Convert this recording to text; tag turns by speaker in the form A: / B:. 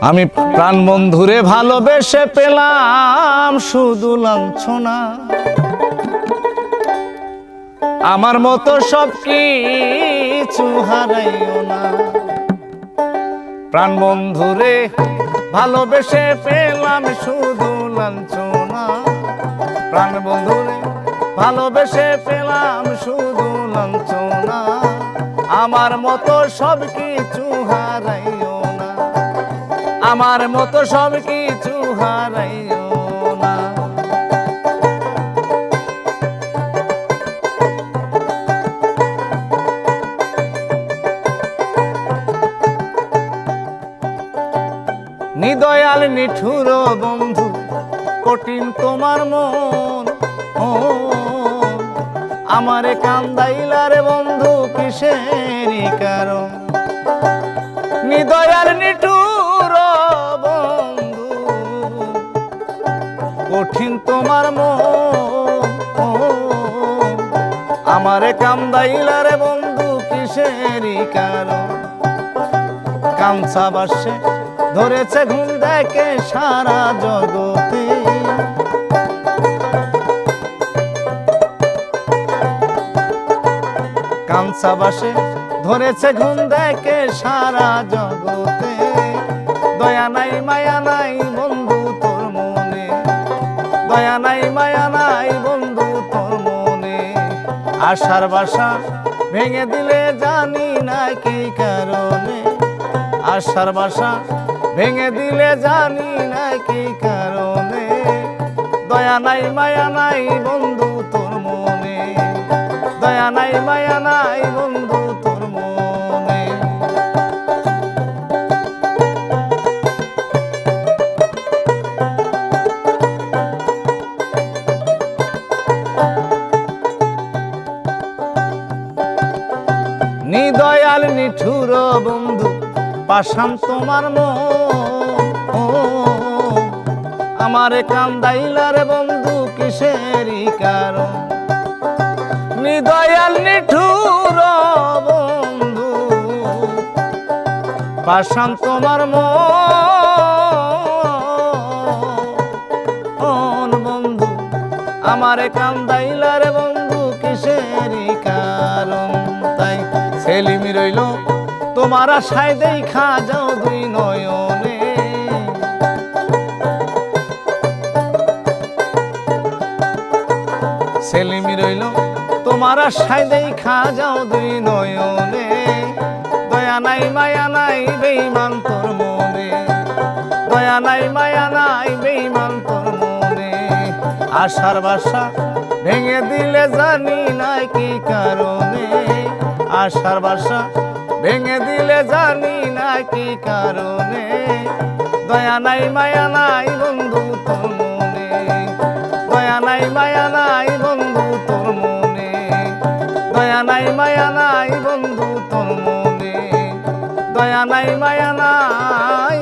A: আমি প্রাণ বন্ধুরে ভালোবেসে পেলাম শুধু লাঞ্ছনা। আমার মতো সব কিছু হারাইও না। প্রাণ বন্ধুরে ভালোবেসে পেলাম শুধু লাঞ্ছনা। প্রাণ বন্ধুরে ভালোবেসে পেলাম শুধু লাঞ্ছনা। আমার মতো সব কিছু হারাইও না আমার মতো সব কিছু হারাইও না। নিদয়াল নিঠুর বন্ধু, কঠিন তোমার মন ও আমারে কান্দাইলার বন্ধু, কিসের কারণ? নিদয়াল নিঠুর কঠিন তোমার মন। আমারে কান্দাইলার বন্ধু, কিসেরই কারণ? কাঞ্চা বাসে ধরেছে ঘুম দেখে সারা জগতে। কাঞ্চা বাসে ধরেছে ঘুম দেখে সারা জগতে। দয়া নাই, মায়া নাই আশার বাসা ভেঙে দিলে জানি না কি কারণে। আশার বাসা ভেঙে দিলে জানি না কি কারণে। দয়া নাই, মায়া নাই বন্ধু তোর মনে। দয়া নাই, মায়া নাই বন্ধু নিদয়াল নিঠুর বন্ধু পাশাম তোমার ও, আমারে কান্দাইলার বন্ধু কিসেরই কারণ? নিদয়াল নিঠুর বন্ধু পাশাম তোমার মন। বন্ধু আমারে কান্দাইলার বন্ধু কিসেরই রইল। তোমার আশায় দেখা যাও দুই নয়নে। সেলিমি রইল, তোমার আশায় দেখা যাও দুই নয়নে। দয়া নাই, মায়া নাই বেইমান তোর মনে। দয়া নাই, মায়া নাই বেইমান তোর মনে। আশার বাসা ভেঙে দিলে জানি না কি কারণে। আশার বাসা ভেঙে দিলে জানি না কি কারণে। দয়া নাই, মায়া নাই বন্ধু তোর মনে। দয়া নাই, মায়া নাই বন্ধু তোর মনে। দয়া নাই, মায়া নাই বন্ধু তোর মনে। দয়া নাই, মায়া নাই